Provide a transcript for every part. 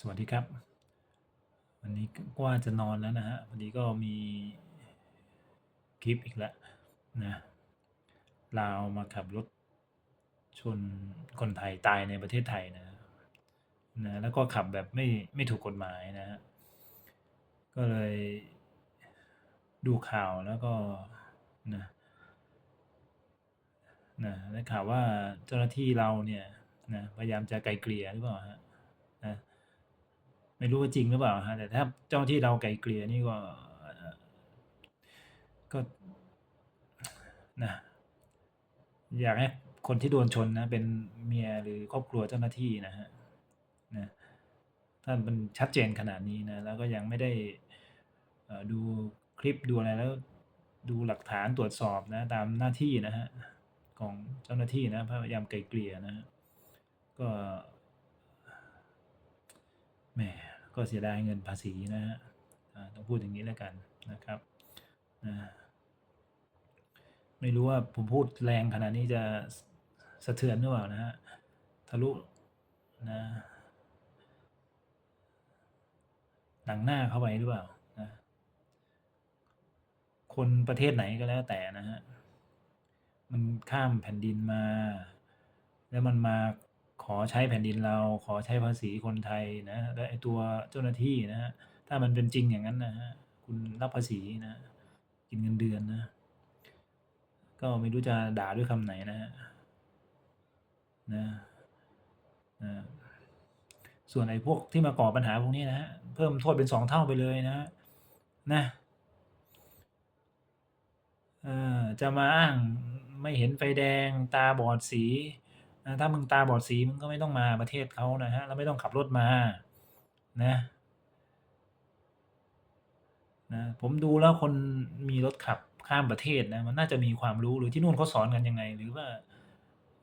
สวัสดีครับ วันนี้ก็ว่าจะนอนแล้วนะฮะวันนี้ก็มีคลิปอีกแล้วนะลาวมาขับรถชนคนไทยตายในประเทศไทยนะนะแล้วก็ขับแบบไม่ไม่ถูกกฎหมายนะฮะก็เลยดูข่าวแล้วก็นะนะได้ข่าวว่าเจ้าหน้าที่เราเนี่ยนะพยายามจะไกลเกลี่ยหรือเปล่าฮะนะ ไม่รู้ว่าจริงหรือเปล่าฮะแต่ถ้าเจ้าที่เราไกลเกลี่ยนี่ก็ก็นะอยากให้คนที่โดนชนนะ เป็นเมียหรือครอบครัวเจ้าหน้าที่นะฮะนะถ้ามันชัดเจนขนาดนี้นะ แล้วก็ยังไม่ได้อ่อดูคลิปดูอะไรแล้วดูหลักฐานตรวจสอบนะ ตามหน้าที่นะฮะของเจ้าหน้าที่นะพยายามไกลเกลี่ยนะฮะก็แหม ก็เสียดายเงินภาษีนะฮะต้องพูดอย่างนี้แล้วกันนะครับนะไม่รู้ว่าผมพูดแรงขนาดนี้จะสสะเทือนหรือเปล่านะฮะทะลุนะหนังหน้าเข้าไปหรือเปล่านะคนประเทศไหนก็แล้วแต่นะฮะมันข้ามแผ่นดินมา แล้วมันมา ขอใช้แผ่นดินเรา ขอใช้ภาษีคนไทยนะแล้วไอ้ตัวเจ้าหน้าที่นะฮะถ้ามันเป็นจริงอย่างนั้นนะฮะคุณรับภาษีนะกินเงินเดือนนะ ก็ไม่รู้จะด่าด้วยคำไหนนะฮะนะนะส่วนไอ้พวกที่มาก่อปัญหาพวกนี้นะฮะเพิ่มโทษเป็นสองเท่าไปเลยนะนะจะมาอ้างไม่เห็นไฟแดงตาบอดสี ถ้ามึงตาบอดสีมึงก็ไม่ต้องมาประเทศเขานะฮะแล้วไม่ต้องขับรถมานะนะผมดูแล้วคนมีรถขับข้ามประเทศนะมันน่าจะมีความรู้หรือที่นู่นเขาสอนกันยังไง หรือว่า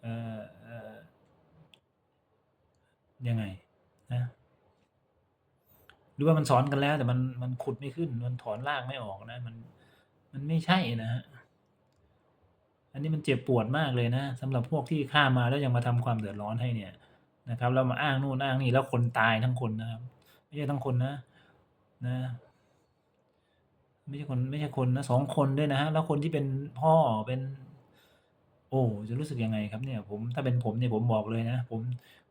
เออเออยังไงนะหรือว่ามันสอนกันแล้ว แต่มันมันขุดไม่ขึ้น มันถอนรากไม่ออกนะ มันมันไม่ใช่นะฮะ อันนี้มันเจ็บปวดมากเลยนะสำหรับพวกที่ข้ามาแล้วยังมาทำความเดือดร้อนให้เนี่ยนะครับแล้วมาอ้างนู่นอ้างนี่แล้วคนตายทั้งคนนะครับ ไม่ใช่ทั้งคนนะนะ ไม่ใช่คนไม่ใช่คนนะสองคนด้วยนะฮะแล้วคนที่เป็นพ่อเป็น โอ้จะรู้สึกยังไงครับเนี่ย ผมถ้าเป็นผมเนี่ยผมบอกเลยนะผม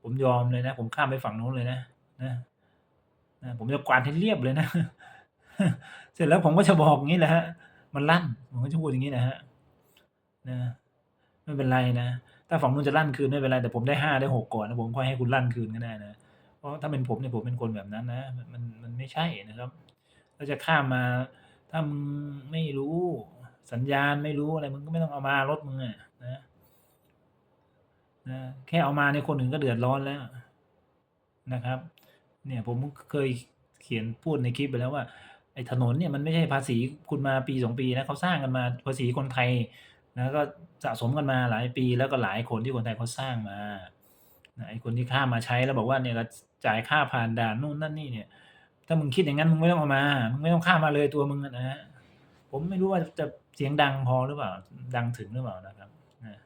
ผมยอมเลยนะ ผมข้ามไปฝั่งนู้นเลยนะนะนะผมจะกวาดให้เรียบเลยนะ เสร็จแล้วผมก็จะบอกอย่างนี้แหละฮะ มันลั่นผมก็จะพูดอย่างนี้แหละฮะ นะไม่เป็นไรนะถ้าฝั่งนู้นจะลั่นคืนไม่เป็นไรแต่ผมได้ห้าได้หกก่อนนะผมค่อยให้คุณลั่นคืนก็ได้นะเพราะถ้าเป็นผมเนี่ยผมเป็นคนแบบนั้นนะมันมันไม่ใช่นะครับเราจะข้ามมาถ้ามึงไม่รู้สัญญาณไม่รู้อะไรมึงก็ไม่ต้องเอามารถมึงอะนะนะแค่เอามาในคนอื่นก็เดือดร้อนแล้วนะครับ เนี่ยผมเคยเขียนพูดในคลิปไปแล้วว่าไอ้ถนนเนี่ยมันไม่ใช่ภาษีคุณมาปีสองปีนะเขาสร้างกันมาภาษีคนไทย นะก็สะสมกันมาหลายปีแล้วก็หลายคนที่คนไทยเขาสร้างมาไอ้คนที่ข้ามมาใช้แล้วบอกว่าเนี่ยเราจ่ายค่าผ่านด่านนู่นนั่นนี่เนี่ย ถ้ามึงคิดอย่างนั้นมึงไม่ต้องเอามา มึงไม่ต้องข้ามมาเลยตัวมึงนะฮะผมไม่รู้ว่าจะเสียงดังพอหรือเปล่า ดังถึงหรือเปล่านะครับนะ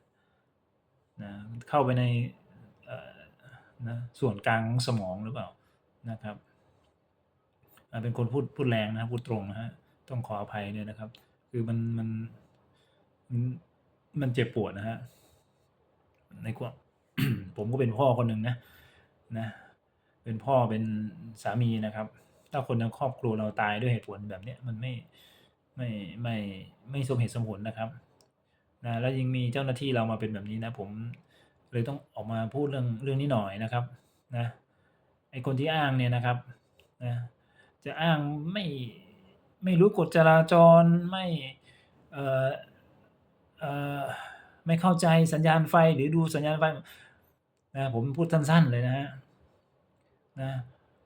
นะเข้าไปในเอ่อนะส่วนกลางของสมองหรือเปล่านะครับอ่าเป็นคนพูดพูดแรงนะพูดตรงนะฮะต้องขออภัยด้วยนะครับ คือมันมัน มันมันเจ็บปวดนะฮะในความ ผมก็เป็นพ่อคนหนึ่งนะนะ เป็นพ่อเป็นสามีนะครับ ถ้าคนในครอบครัวเราตายด้วยเหตุผลแบบเนี้ยมันไม่ไม่ไม่ไม่สมเหตุสมผลนะครับนะแล้วยังมีเจ้าหน้าที่เรามาเป็นแบบนี้นะ ผมเลยต้องออกมาพูดเรื่องเรื่องนี้หน่อยนะครับ นะไอคนที่อ้างเนี่ยนะครับนะจะอ้างไม่ไม่รู้กฎจราจรไม่เอ่อเอ่อ ไม่เข้าใจสัญญาณไฟหรือดูสัญญาณไฟนะผมพูดสั้นๆเลยนะฮะนะ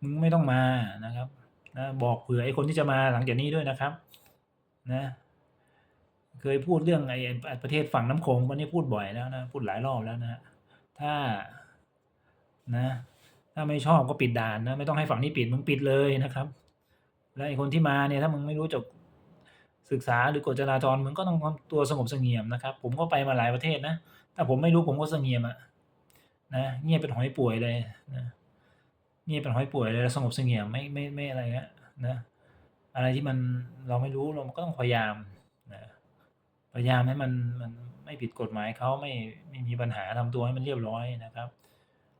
มึงไม่ต้องมานะครับนะบอกเผื่อไอ้คนที่จะมาหลังจากนี้ด้วยนะครับ นะ เคยพูดเรื่องไอ้ประเทศฝั่งน้ำโขงวันนี้พูดบ่อยแล้วนะพูดหลายรอบแล้วนะฮะถ้านะ ถ้าไม่ชอบก็ปิดด่านนะ ไม่ต้องให้ฝั่งนี้ปิดมึงปิดเลยนะครับ แล้วไอ้คนที่มาเนี่ยถ้ามึงไม่รู้จัก ศึกษาหรือกฎจราจรมึงก็ต้องทำตัวสงบเสงี่ยมนะครับ ผมก็ไปมาหลายประเทศนะถ้าผมไม่รู้ผมก็เสงี่ยมอะนะเงียบเป็นหอยป่วยเลยนะเงียบเป็นหอยป่วยเลยสงบเสงี่ยมไม่ไม่ไม่อะไรเงี้ยนะอะไรที่มันเราไม่รู้เราก็ต้องพยายามนะพยายามให้มันมันไม่ผิดกฎหมายเขาไม่ไม่มีปัญหาทำตัวให้มันเรียบร้อยนะครับ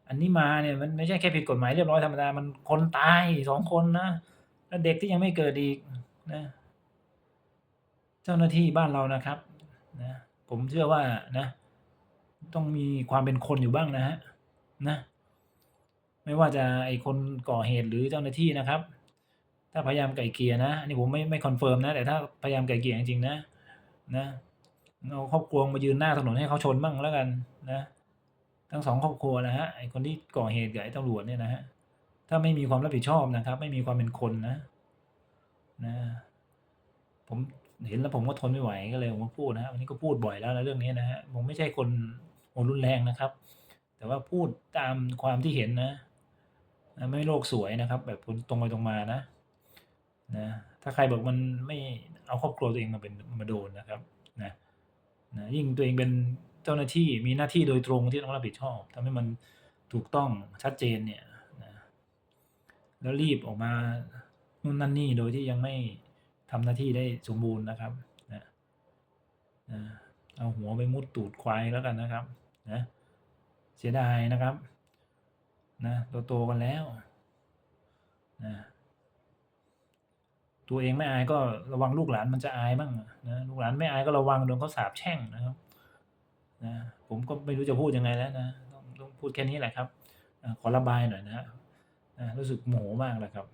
อันนี้มาเนี่ยมันไม่ใช่แค่ผิดกฎหมายเรียบร้อยธรรมดามันคนตาย2คนนะแล้วเด็กที่ยังไม่เกิดอีกนะ เจ้าหน้าที่บ้านเรานะครับนะผมเชื่อว่านะ ต้องมีความเป็นคนอยู่บ้างนะครับนะไม่ว่าจะไอคนก่อเหตุหรือเจ้าหน้าที่นะครับ ถ้าพยายามไก่เกียนะอันนี้ผมไม่ไม่คอนเฟิร์มนะ แต่ถ้าพยายามไก่เกียจริงๆนะนะเอาครอบครัวมายืนหน้าถนนให้เขาชนบ้างแล้วกันนะ ทั้ง2ครอบครัวนะครับไอคนที่ก่อเหตุกับไอตำรวจเนี่ยนะครับถ้าไม่มีความรับผิดชอบนะครับ ไม่มีความเป็นคนนะนะ ผม เห็นแล้วผมก็ทนไม่ไหวก็เลยออกมพูดนะครับวันนี้ก็พูดบ่อยแล้วนะเรื่องนี้นะครับผมไม่ใช่คนหัวรุนแรงนะครับ แต่ว่าพูดตามความที่เห็นนะนะไม่โลกสวยนะครับ แบบตรงไปตรงมานะนะถ้าใครบอกมันไม่เอาครอบครัวตัวเองมาเป็นมาโดนนะครับนะนะยิ่งตัวเองเป็นเจ้าหน้าที่มีหน้าที่โดยตรงที่ต้องรับผิดชอบทำให้มันถูกต้องชัดเจนเนี่ยนะแล้วรีบออกมานู่นนั่นนี่โดยที่ยังไม่ ทำหน้าที่ได้สมบูรณ์นะครับนะเอาหัวไปมุดตูดควายแล้วกันนะครับนะเสียดายนะครับนะโตๆกันแล้วนะตัวเองไม่อายก็ระวังลูกหลานมันจะอายบ้างนะลูกหลานไม่อายก็ระวังโดนเขาสาปแช่งนะครับนะผมก็ไม่รู้จะพูดยังไงแล้วนะต้องต้องพูดแค่นี้แหละครับขอระบายหน่อยนะครับอ่ารู้สึกโมโหมากเลยครับ